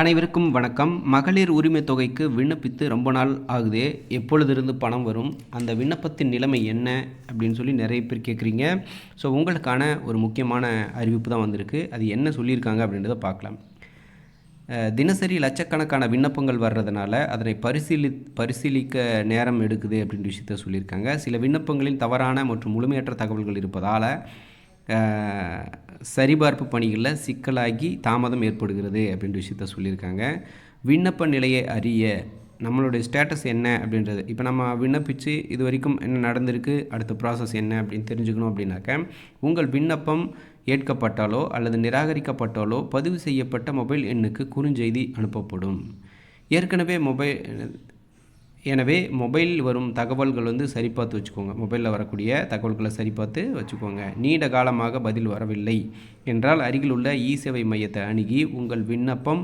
அனைவருக்கும் வணக்கம். மகளிர் உரிமை தொகைக்கு விண்ணப்பித்து ரொம்ப நாள் ஆகுது. எப்பொழுதிருந்து பணம் வரும்? அந்த விண்ணப்பத்தின் நிலைமை என்ன? அப்படின்னு சொல்லி நிறைய பேர் கேட்குறீங்க. ஸோ உங்களுக்கான ஒரு முக்கியமான அறிவிப்பு தான் வந்திருக்கு. அது என்ன சொல்லியிருக்காங்க அப்படின்றத பார்க்கலாம். தினசரி லட்சக்கணக்கான விண்ணப்பங்கள் வர்றதுனால அதனை பரிசீலி பரிசீலிக்க நேரம் எடுக்குது அப்படின்ற விஷயத்த சொல்லியிருக்காங்க. சில விண்ணப்பங்களில் தவறான மற்றும் முழுமையற்ற தகவல்கள் இருப்பதால் சரிபார்ப்பு பணிகளில் சிக்கலாகி தாமதம் ஏற்படுகிறது அப்படின்ற விஷயத்த சொல்லியிருக்காங்க. விண்ணப்ப நிலையை அறிய நம்மளுடைய ஸ்டேட்டஸ் என்ன அப்படின்றது. இப்போ நம்ம விண்ணப்பித்து இது வரைக்கும் என்ன நடந்திருக்கு அடுத்த ப்ராசஸ் என்ன அப்படின்னு தெரிஞ்சுக்கணும் அப்படின்னாக்க உங்கள் விண்ணப்பம் ஏற்கப்பட்டாலோ அல்லது நிராகரிக்கப்பட்டாலோ பதிவு செய்யப்பட்ட மொபைல் எண்ணுக்கு குறுஞ்செய்தி அனுப்பப்படும். ஏற்கனவே மொபைல் எனவே மொபைல் வரும் தகவல்கள் வந்து சரிபார்த்து வச்சுக்கோங்க. மொபைலில் வரக்கூடிய தகவல்களை சரிபார்த்து வச்சுக்கோங்க. நீண்ட காலமாக பதில் வரவில்லை என்றால் அருகில் உள்ள இ சேவை மையத்தை அணுகி உங்கள் விண்ணப்பம்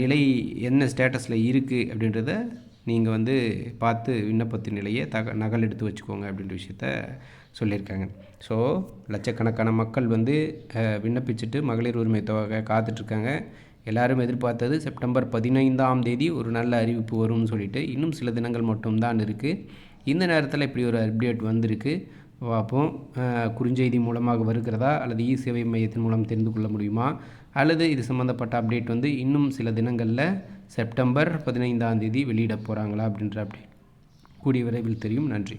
நிலை என்ன ஸ்டேட்டஸில் இருக்குது அப்படின்றத நீங்கள் வந்து பார்த்து விண்ணப்பத்தின் நிலையை தக நகல் எடுத்து வச்சுக்கோங்க அப்படின்ற விஷயத்த சொல்லியிருக்காங்க. ஸோ லட்சக்கணக்கான மக்கள் வந்து விண்ணப்பிச்சுட்டு மகளிர் உரிமை தொகை காத்துட்ருக்காங்க எல்லாரும் எதிர்பார்த்தது செப்டம்பர் பதினைந்தாம் தேதி ஒரு நல்ல அறிவிப்பு வரும்னு சொல்லிட்டு இன்னும் சில தினங்கள் மட்டும்தான் இருக்குது இந்த நேரத்தில் இப்படி ஒரு அப்டேட் வந்திருக்கு. பார்ப்போம். குறுஞ்செய்தி மூலமாக வருகிறதா? அல்லது இ சேவை மையத்தின் மூலம் தெரிந்து கொள்ள முடியுமா? அல்லது இது சம்மந்தப்பட்ட அப்டேட் வந்து இன்னும் சில தினங்களில் செப்டம்பர் பதினைந்தாம் தேதி வெளியிட போகிறாங்களா அப்படின்ற அப்டேட் கூடிய விரைவில் தெரியும். நன்றி.